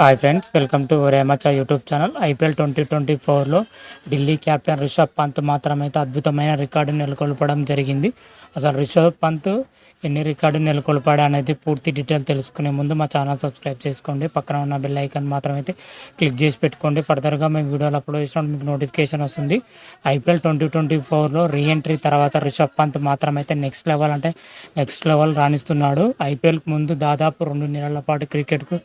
Hi friends welcome to రేమచా YouTube channel IPL twenty twenty ఫోర్లో Delhi captain Rishabh Pant మాత్రమైతే అద్భుతమైన record నెలకొల్పడం జరిగింది. అసలు రిషబ్ పంత్ ఎన్ని రికార్డు నెలకొల్పాడు అనేది పూర్తి డీటెయిల్ తెలుసుకునే ముందు మా ఛానల్ సబ్స్క్రైబ్ చేసుకోండి. పక్కన ఉన్న బెల్ ఐకాన్ మాత్రమైతే క్లిక్ చేసి పెట్టుకోండి. ఫర్దర్గా మేము వీడియోలు అప్లోడ్ చేసినప్పుడు మీకు నోటిఫికేషన్ వస్తుంది. ఐపీఎల్ ట్వంటీ ట్వంటీ ఫోర్లో రీఎంట్రీ తర్వాత రిషబ్ పంత్ మాత్రమైతే నెక్స్ట్ లెవెల్ అంటే నెక్స్ట్ లెవెల్ రాణిస్తున్నాడు. ఐపీఎల్కి ముందు దాదాపు రెండు నెలల పాటు క్రికెట్కు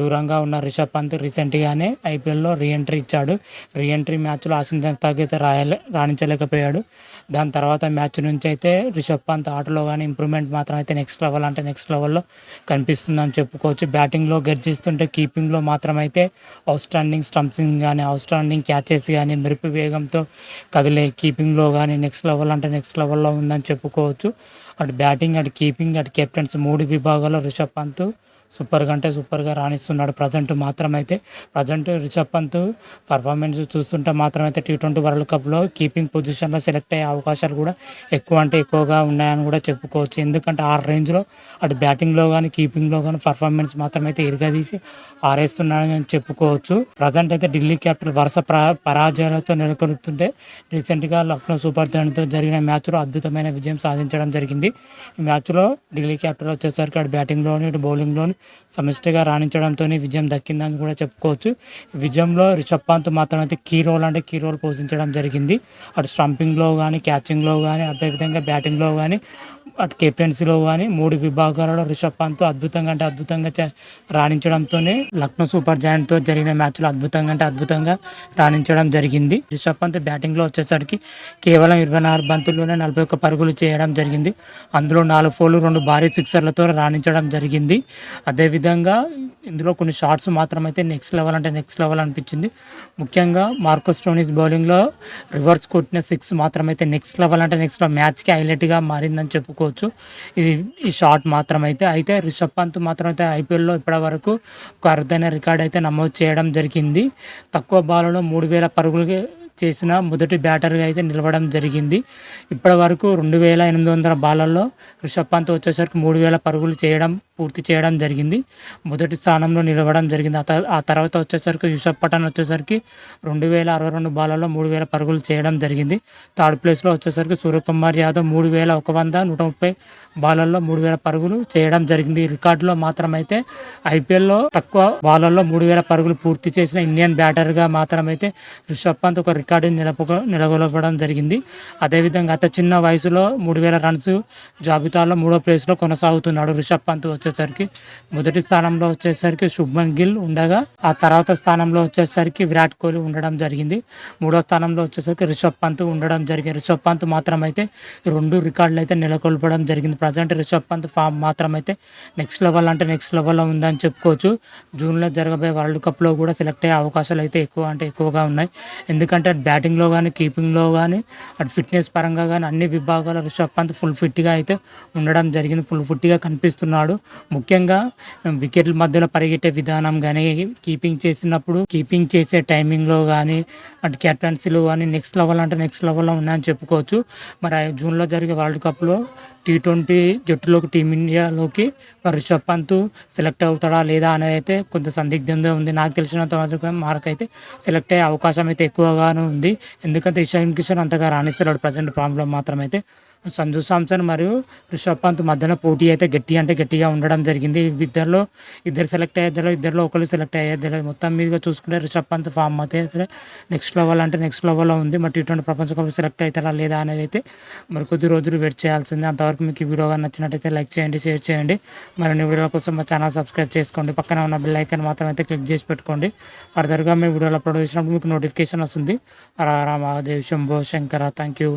దూరంగా ఉన్న రిషబ్ పంత్ రీసెంట్గానే ఐపీఎల్లో రీఎంట్రీ ఇచ్చాడు. రీఎంట్రీ మ్యాచ్లో ఆశించిన తగ్గైతే రాయలే రాణించలేకపోయాడు. దాని తర్వాత మ్యాచ్ నుంచి అయితే రిషబ్ పంత్ ఆటలో కానీ ఇంప్రూవ్మెంట్ మాత్రం అయితే నెక్స్ట్ లెవెల్ అంటే నెక్స్ట్ లెవెల్లో కనిపిస్తుందని చెప్పుకోవచ్చు. బ్యాటింగ్లో గర్జిస్తుంటే కీపింగ్లో మాత్రం అయితే అవుట్ స్టాండింగ్ స్టంప్సింగ్ కానీ అవుట్ స్టాండింగ్ క్యాచెస్ కానీ మెరుపు వేగంతో కదిలే కీపింగ్లో కానీ నెక్స్ట్ లెవెల్ అంటే నెక్స్ట్ లెవెల్లో ఉందని చెప్పుకోవచ్చు. అటు బ్యాటింగ్ అటు కీపింగ్ అటు కెప్టెన్స్ మూడు విభాగాల్లో రిషబ్ పంత్ సూపర్గా అంటే సూపర్గా రాణిస్తున్నాడు. ప్రజెంట్ మాత్రమైతే ప్రజెంట్ రిషబ్ పంత్ పర్ఫార్మెన్స్ చూస్తుంటే మాత్రమైతే టీ ట్వంటీ వరల్డ్ కప్లో కీపింగ్ పొజిషన్లో సెలెక్ట్ అయ్యే అవకాశాలు కూడా ఎక్కువ అంటే ఎక్కువగా ఉన్నాయని కూడా చెప్పుకోవచ్చు. ఎందుకంటే ఆ రేంజ్లో అటు బ్యాటింగ్లో కానీ కీపింగ్లో కానీ పర్ఫార్మెన్స్ మాత్రమైతే ఇరగదీసి ఆరేస్తున్నాడని చెప్పుకోవచ్చు. ప్రజెంట్ అయితే ఢిల్లీ క్యాపిటల్ వరుస పరాజయాలతో నెలకొల్పుతుంటే రీసెంట్గా లక్నో సూపర్ జైన్తో జరిగిన మ్యాచ్లో అద్భుతమైన విజయం సాధించడం జరిగింది. ఈ మ్యాచ్లో ఢిల్లీ క్యాపిటల్ వచ్చేసరికి అటు బ్యాటింగ్లోని ఇటు బౌలింగ్లోని సమిష్టిగా రాణించడంతోనే విజయం దక్కిందని కూడా చెప్పుకోవచ్చు. విజయంలో రిషబ్ పంత్ మాత్రం అయితే కీ రోల్ అంటే కీ రోల్ పోషించడం జరిగింది. అటు స్టంపింగ్లో కానీ క్యాచింగ్లో కానీ అదేవిధంగా బ్యాటింగ్లో కానీ అటు కెప్టెన్సీలో కానీ మూడు విభాగాలలో రిషబ్ పంత్ అద్భుతంగా అంటే అద్భుతంగా రాణించడంతోనే లక్నో సూపర్ జాయింట్తో జరిగిన మ్యాచ్లో అద్భుతంగా అంటే అద్భుతంగా రాణించడం జరిగింది. రిషబ్ పంత్ బ్యాటింగ్లో వచ్చేసరికి కేవలం ఇరవై నాలుగు బంతుల్లోనే నలభై ఒక్క పరుగులు చేయడం జరిగింది. అందులో నాలుగు ఫోర్లు రెండు భారీ సిక్సర్లతో రాణించడం జరిగింది. అదేవిధంగా ఇందులో కొన్ని షార్ట్స్ మాత్రమైతే నెక్స్ట్ లెవెల్ అంటే నెక్స్ట్ లెవెల్ అనిపించింది. ముఖ్యంగా మార్కోస్ టోనీస్ బౌలింగ్లో రివర్స్ కొట్టిన సిక్స్ మాత్రమైతే నెక్స్ట్ లెవెల్ అంటే నెక్స్ట్ లెవెల్ మ్యాచ్కి హైలైట్గా మారిందని చెప్పుకోవచ్చు. ఇది ఈ షార్ట్ మాత్రమైతే అయితే రిషబ్ పంత్ మాత్రమైతే ఐపీఎల్లో ఇప్పటి వరకు ఒక అరుదైన రికార్డ్ అయితే నమోదు చేయడం జరిగింది. తక్కువ బాల్లో మూడు వేల పరుగులకి చేసిన మొదటి బ్యాటర్గా అయితే నిలవడం జరిగింది. ఇప్పటి వరకు రెండు వేల ఎనిమిది వందల బాలల్లో రిషబ్ పంత్ వచ్చేసరికి మూడు వేల పరుగులు చేయడం పూర్తి చేయడం జరిగింది. మొదటి స్థానంలో నిలవడం జరిగింది. ఆ తర్వాత వచ్చేసరికి యూసఫ్ పఠాన్ వచ్చేసరికి రెండు వేల అరవై రెండు బాలలో మూడు వేల పరుగులు చేయడం జరిగింది. థర్డ్ ప్లేస్లో వచ్చేసరికి సూర్యకుమార్ యాదవ్ మూడు వేల ఒక వంద నూట ముప్పై బాలల్లో మూడు వేల పరుగులు చేయడం జరిగింది. రికార్డులో మాత్రమైతే ఐపీఎల్లో తక్కువ బాలల్లో మూడు వేల పరుగులు పూర్తి చేసిన ఇండియన్ బ్యాటర్గా మాత్రమైతే రిషబ్ పంత్ ఒక రికార్డు నిలపక నిలగొలపడం జరిగింది. అదేవిధంగా అత చిన్న వయసులో మూడు వేల రన్స్ జాబితాలో మూడో ప్లేస్లో కొనసాగుతున్నాడు రిషబ్ పంత్ వచ్చేసరికి. మొదటి స్థానంలో వచ్చేసరికి శుభ్మన్ గిల్ ఉండగా ఆ తర్వాత స్థానంలో వచ్చేసరికి విరాట్ కోహ్లీ ఉండడం జరిగింది. మూడో స్థానంలో వచ్చేసరికి రిషబ్ పంత్ ఉండడం జరిగింది. రిషబ్ పంత్ మాత్రం అయితే రెండు రికార్డులు అయితే నెలకొల్పడం జరిగింది. ప్రజెంట్ రిషబ్ పంత్ ఫామ్ మాత్రం అయితే నెక్స్ట్ లెవెల్ అంటే నెక్స్ట్ లెవెల్లో ఉందని చెప్పుకోవచ్చు. జూన్లో జరగబోయే వరల్డ్ కప్లో కూడా సెలెక్ట్ అయ్యే అవకాశాలు అయితే ఎక్కువ అంటే ఎక్కువగా ఉన్నాయి. ఎందుకంటే బ్యాటింగ్లో కానీ కీపింగ్లో కానీ అటు ఫిట్నెస్ పరంగా కానీ అన్ని విభాగాల రిషబ్ పంత్ ఫుల్ ఫిట్గా అయితే ఉండడం జరిగింది. ఫుల్ ఫిట్గా కనిపిస్తున్నాడు. ముఖ్యంగా వికెట్ల మధ్యలో పరిగెట్టే విధానం కానీ కీపింగ్ చేసినప్పుడు కీపింగ్ చేసే టైమింగ్లో కానీ అటు కెప్టెన్సీలో కానీ నెక్స్ట్ లెవెల్ అంటే నెక్స్ట్ లెవెల్లో ఉన్నాయని చెప్పుకోవచ్చు. మరి జూన్లో జరిగే వరల్డ్ కప్లో టీ ట్వంటీ జట్టులోకి టీమిండియాలోకి రిషబ్ పంత్ సెలెక్ట్ అవుతాడా లేదా అనేది అయితే కొంత సందిగ్ధంగా ఉంది. నాకు తెలిసినంత వరకు మార్క్ అయితే సెలెక్ట్ అయ్యే అవకాశం అయితే ఎక్కువగాను ఉంది. ఎందుకంటే ఇషాన్ కిషన్ అంతగా రాణిస్తున్నాడు ప్రజెంట్ ప్రాబ్లం మాత్రమైతే సంజు సామ్సన్ మరియు రిషబ్ పంత్ మధ్యన పోటీ అయితే గట్టి అంటే గట్టిగా ఉండడం జరిగింది. ఇద్దరిలో ఇద్దరు సెలెక్ట్ అయ్యేద్దరు ఇద్దరిలో ఒకరు సెలెక్ట్ అయ్యేద్దరు మొత్తం మీదుగా చూసుకుంటే రిషబ్ పంత్ ఫామ్ అయితే నెక్స్ట్ లెవెల్ అంటే నెక్స్ట్ లెవెల్లో ఉంది. మరి టీ ట్వంటీ ప్రపంచ కప్ సెలెక్ట్ అవుతారా లేదా అనేది అయితే మరి కొద్ది రోజులు వెయిట్ చేయాల్సిందే. అంతవరకు మీకు ఈ వీడియో నచ్చినట్టయితే లైక్ చేయండి షేర్ చేయండి. మరి వీడియోల కోసం మా ఛానల్ సబ్స్క్రైబ్ చేసుకోండి. పక్కన ఉన్న బెల్ ఐకన్ మాత్రం అయితే క్లిక్ చేసి పెట్టుకోండి. ఫర్దర్గా మీ వీడియోలు అప్లోడ్ చేసినప్పుడు మీకు నోటిఫికేషన్ వస్తుంది. రామదేవ్ శంభో శంకర. Thank you